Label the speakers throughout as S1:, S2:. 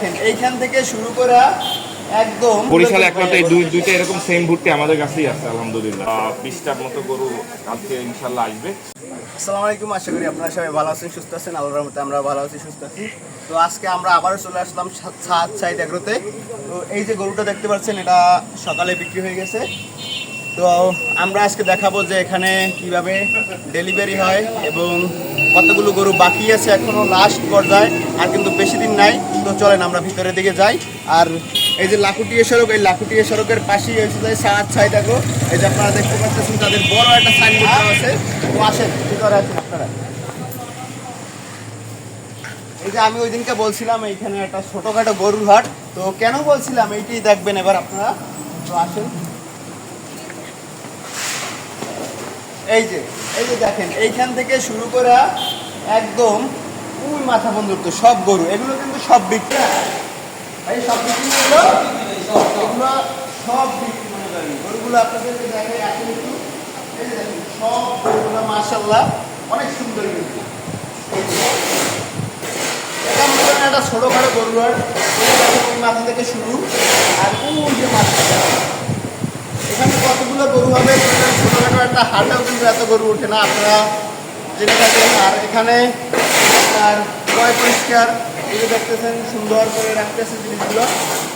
S1: দেখেন এইখান থেকে শুরু করে একদম
S2: বরিশালে একমাত্র এই দুই দুইটা এরকম সেম ভুট্টি আমাদের কাছেই আছে আলহামদুলিল্লাহ। বিশটার মতো গরু কালকে ইনশাল্লাহ আসবে।
S1: আসসালামু আলাইকুম আশা করি আপনারা সবাই ভালো আছেন সুস্থ আছেন আল্লাহর রহমতে আমরা ভালো আছি সুস্থ আছি। তো আজকে আমরা আবারও চলে আসলাম সাত সাত সাইড এগ্রোতে। তো এই যে গরুটা দেখতে পাচ্ছেন এটা সকালে বিক্রি হয়ে গেছে। তো আমরা আজকে দেখাবো যে এখানে কীভাবে ডেলিভারি হয় এবং কতগুলো গরু বাকি আছে এখনও লাস্ট পর্যায়ে, আর কিন্তু বেশি দিন নাই। তো চলেন আমরা ভিতরের দিকে যাই। আর এই যে লাকুটিয়া সড়ক, এই লাকুটিয়া সড়কের পাশেই হয়েছে যে সাত সাইড এগ্রো এই যে আপনারা দেখতে পাচ্ছেন, তাদের বড় একটা সাইনবোর্ড আছে। তো আসেন, ভিতরে আসেন আপনারা। এই যে আমি ওই দিনকে বলছিলাম, এইখানে একটা ছোটখাটো গরুর হাট। তো কেন বলছিলাম এইটি দেখবেন এবার আপনারা। তো আসেন। এই যে এই যে দেখেন এইখান থেকে শুরু করে একদম ওই মাথা বন্ধুত্ব সব গরু। এগুলো কিন্তু সব বিক্রি ভাই সব বিক্রি এগুলো এগুলো সব বিক্রি মনে করেন গরুগুলো আপনাদেরকে দেখাই আসেন একটু। এই যে দেখেন সব গরুগুলো মাশাল্লাহ অনেক সুন্দর কিন্তু। এই এটা মনে করেন একটা ছোটোখাটো গরু আর ওই মাথা থেকে শুরু। আর ওই যে মাথা এখানে কতগুলো গরু হবে? একটা হাটেও কিন্তু এত গরু ওঠে না, আপনারা জেনে থাকেন। আর এখানে আর পয় পরিষ্কার যে দেখতেছেন, সুন্দর করে রাখতেছে জিনিসগুলো।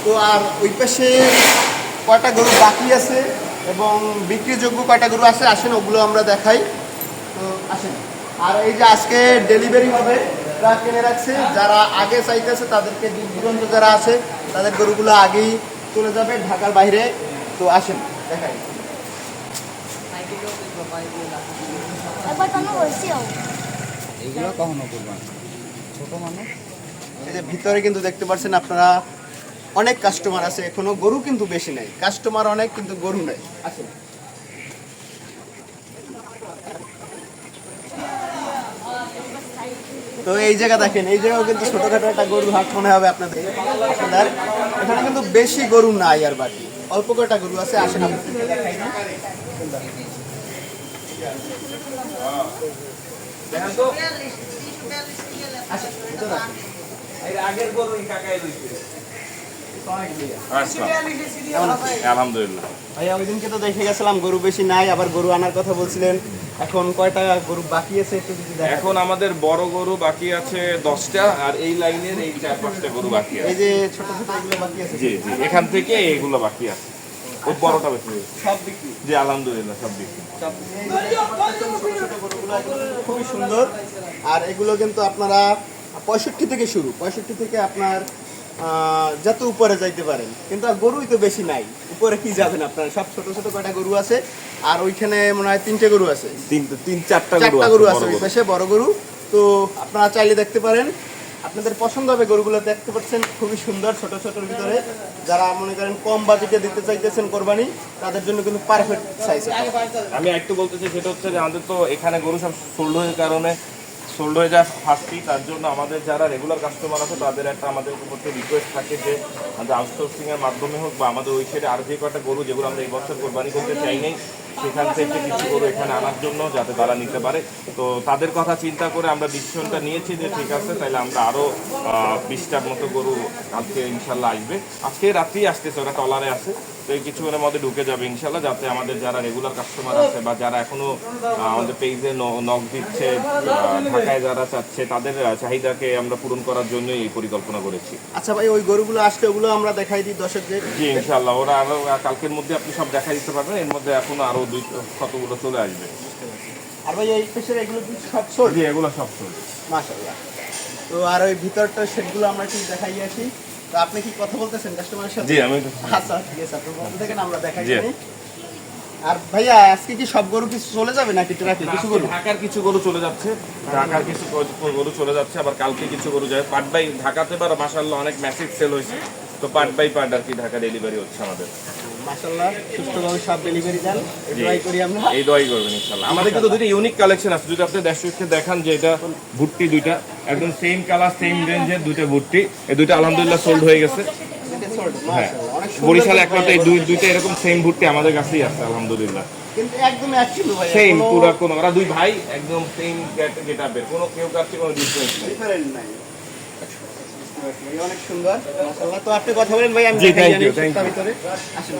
S1: তো আর ওই পাশে কয়টা গরু বাকি আছে এবং বিক্রিযোগ্য কয়টা গরু আছে, আসেন, ওগুলো আমরা দেখাই। তো আসেন। আর এই যে আজকে ডেলিভারি হবে ট্রাক কিনে রাখছে। যারা আগে চাইতেছে তাদেরকে দূর দূরান্ত যারা আছে, তাদের গরুগুলো আগেই চলে যাবে ঢাকার বাইরে। তো আসেন, দেখাই।
S3: একবার তো বলছিও
S4: এগুলো কখনো করবেন ছোট মানুষ।
S1: ভিতরে কিন্তু দেখতে পাচ্ছেন আপনারা অনেক কাস্টমার আছে এখনও গরু কিন্তু বেশি নাই। কাস্টমার অনেক কিন্তু গরু নাই। আসেন তো এই জায়গা দেখেন এই জায়গাও কিন্তু ছোটখাটো একটা গরু হাট মনে হবে আপনাদের। আপনাদের এখানে কিন্তু বেশি গরু নাই আর বাকি। অল্প কয়টা গরু আছে আসেন আপনাদেরকে দেখাই দিই। আসেন, ভিতরে আসেন।
S2: আসসালাম আলহামদুলিল্লাহ।
S1: ভাইয়া ওই দিনকে তো দেখে গেছিলাম গরু বেশি নাই আবার গরু আনার কথা বলছিলেন। এখন কয়টা গরু বাকি আছে একটু যদি
S2: এখন আমাদের বড় গরু বাকি আছে দশটা আর এই লাইনের এই চার পাঁচটা গরু বাকি
S1: এই যে ছোট ছোট এগুলো বাকি আছে।
S2: জি জি এখান থেকে এগুলো বাকি আছে। ওই বড়টা বেশি
S1: সব বিক্রি।
S2: জি আলহামদুলিল্লাহ সব বিক্রি।
S1: খুবই সুন্দর। আর এগুলো কিন্তু আপনারা পঁয়ষট্টি থেকে শুরু। পঁয়ষট্টি থেকে আপনার আহ, যত উপরে যাইতে পারেন। কিন্তু আর গরুই তো বেশি নাই। উপরে কি যাবেন আপনারা? সব ছোট ছোট কয়টা গরু আছে? আর ওইখানে মনে হয় তিনটে গরু আছে।
S2: তিন তিন চারটা গরু আছে
S1: ওই পাশে বড় গরু। তো আপনারা চাইলে দেখতে পারেন। আপনাদের পছন্দ হবে গরুগুলো দেখতে পাচ্ছেন, খুবই সুন্দর ছোট ছোটোর ভিতরে। যারা মনে করেন কম বাজেটে দিতে চাইতেছেন কোরবানি, তাদের জন্য কিন্তু পারফেক্ট সাইজ
S2: আমি একটু বলতে চাই, সেটা হচ্ছে যে আমাদের তো এখানে গরু সব সোল্ড কারণে সোল্ড হয়ে যায় ফার্স্টই তার জন্য আমাদের যারা রেগুলার কাস্টমার আছে, তাদের একটা আমাদের উপর রিকোয়েস্ট থাকে যে আমাদের আউটসোর্সিং এর মাধ্যমে হোক বা আমাদের ওই সাইডে আর যে কটা গরু যেগুলো আমরা এই বছর কোরবানি করতে চাই নেই, সেখান থেকে কিছু গরু এখানে আনার জন্য যাতে তারা নিতে পারে। তো তাদের কথা চিন্তা করে আমরা ডিসিশনটা নিয়েছি যে ঠিক আছে, তাহলে আমরা আরও বিশটার মতো গরু আজকে ইনশাল্লাহ আসবে। আজকে রাত্রেই আসতেছে, ওরা টলারে আছে। কিছুক্ষণের মধ্যে ঢুকে যাবে ইনশাল্লাহ যাতে আমাদের যারা রেগুলার কাস্টমার আছে বা যারা এখনও আমাদের পেজে নক দিচ্ছে ঢাকায় যারা চাচ্ছে তাদের চাহিদাকে আমরা পূরণ করার জন্যই এই পরিকল্পনা করেছি।
S1: আচ্ছা ভাই ওই গরুগুলো আসলে ওগুলো আমরা দেখাই দিই দর্শকদের।
S2: জি ইনশাল্লাহ ওরা আরও কালকের মধ্যে আপনি সব দেখা দিতে পারবেন এর মধ্যে এখনও আরও দুই কতগুলো চলে আসবে।
S1: আর ভাই এই পেশের এগুলো সব সোল
S2: জি এগুলো সব চলবে
S1: মাশাআল্লাহ। তো আর ওই ভিতরটা সেটগুলো আমরা একটু দেখাই আসি। তো আপনি কি কথা বলতেছেন কাস্টমারের সাথে?
S2: জি আমি
S1: আচ্ছা ঠিক আছে আপনার বন্ধু দেখেন আমরা দেখাই
S2: জি।
S1: আর ভাইয়া আজকে কি সব গরু কিছু চলে যাবে নাকি ট্রাফিক কিছু গরু?
S2: ঢাকার কিছু গরু চলে যাচ্ছে। ঢাকার কিছু গরু- চলে যাচ্ছে আবার কালকে কিছু গরু যায়। পাট বাই ঢাকাতে পারো মাসাল্লাহ অনেক মেসেজ সেল হয়েছে। তো পাট বাই পাট আর কি ঢাকা ডেলিভারি হচ্ছে আমাদের।
S1: মাশাআল্লাহ সুস্থভাবে সব ডেলিভারি দেন
S2: জি।
S1: করি আমরা।
S2: এই দোয়াই করবেন ইনশাল্লাহ আমাদের কিন্তু দুটো ইউনিক কালেকশন আছে। যদি আপনি দর্শককে দেখান যে এটা ভুট্টি দুইটা একদম সেম কালার সেম রেঞ্জের দুইটা ভুট্টি। এই দুইটা আলহামদুলিল্লাহ সোল্ড হয়ে গেছে।
S1: এটা
S2: হ্যাঁ বরিশালে একমাত্র এই দুই দুইটা এরকম সেম ভুট্টি আমাদের কাছেই আছে আলহামদুলিল্লাহ।
S1: কিন্তু একদম এক কিলো ভাই
S2: সেম পুরো কোনো ওরা দুই ভাই একদম সেম গেট আপের কোনো কেউ কাছে কোনো ডিফারেন্স নাই।
S1: এই অনেক সুন্দর মাশাআল্লাহ। তো আপনি কথা বলেন ভাই আমি দেখাই জানি সপ্তাহ ভিতরে। আসুন।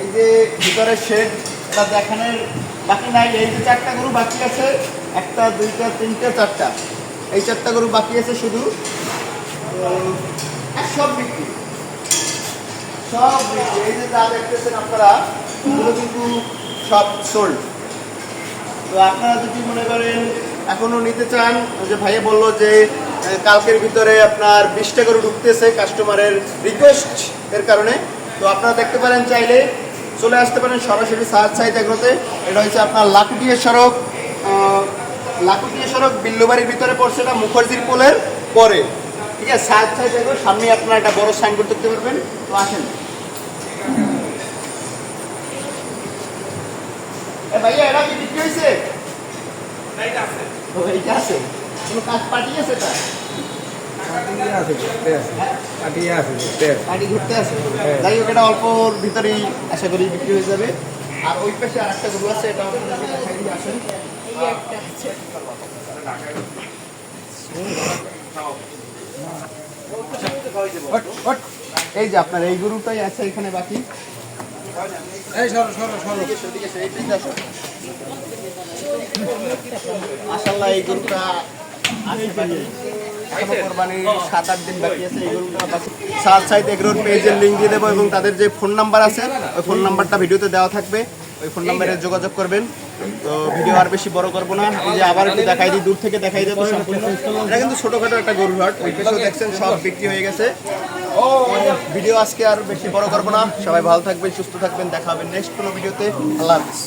S1: এই যে ভিতরে শেড এটা দেখানোর বাকি নাই এই যে চারটা গরু বাকি আছে একটা দুইটা তিনটা চারটা। এই চারটা গরু বাকি আছে শুধু সব বিক্রি। সব বিক্রি। এই যে যা দেখতেছেন আপনারা এগুলো কিন্তু সব সোল্ড তো আপনারা যদি মনে করেন এখনও নিতে চান যে ভাইয়া বলল যে কালকের ভিতরে আপনার বিশটা করে ঢুকতেছে কাস্টমারের রিকোয়েস্ট এর কারণে। তো আপনারা দেখতে পারেন চাইলে, চলে আসতে পারেন সরাসরি সাইজ এগুলোতে এটা হচ্ছে আপনার লাকুটিয়া সড়ক। লাকুটিয়া সড়ক বিল্লুবাড়ির ভিতরে পড়ছে এটা মুখার্জির পোলের পরে। ঠিক আছে সাইজ এগুলো সামনে আপনারা একটা বড় সাইনবোর্ড দেখতে পারবেন। তো আসেন। এ ভাইয়া এটা কি বিক্রি হয়েছে ও, এইটা আছে? কোনো কাজ
S4: পাটিয়ে আছে ঘুরতে আছে। ঘুরতে আছে।
S1: পার্টি ঘুরতে আছে? যাই হোক এটা অল্পর ভিতরেই আশা করি বিক্রি হয়ে যাবে। আর ওই পাশে আর একটা গরু আছে এটা আসেন। এই যে আপনার এই গরুটাই আছে এখানে বাকি।
S4: এই সরো সরো সরো।
S1: মাশাল্লাহ এই গরুটা পেজের দিয়ে দেবো এবং তাদের যে ফোন নাম্বার আছে, ওই ফোন নাম্বারটা ভিডিওতে দেওয়া থাকবে। ওই ফোন নাম্বারে যোগাযোগ করবেন। তো ভিডিও আর বেশি বড় করব না। এই যে আবার একটু দেখাই দিই, দূর থেকে দেখাই দেবো এটা কিন্তু ছোটখাটো একটা গরুর হাট। ওই দেখছেন, সব বিক্রি হয়ে গেছে। ভিডিও আজকে আর বেশি বড় করব না। সবাই ভালো থাকবেন, সুস্থ থাকবেন দেখাবেন নেক্সট কোনো ভিডিওতে। আল্লাহ হাফিজ।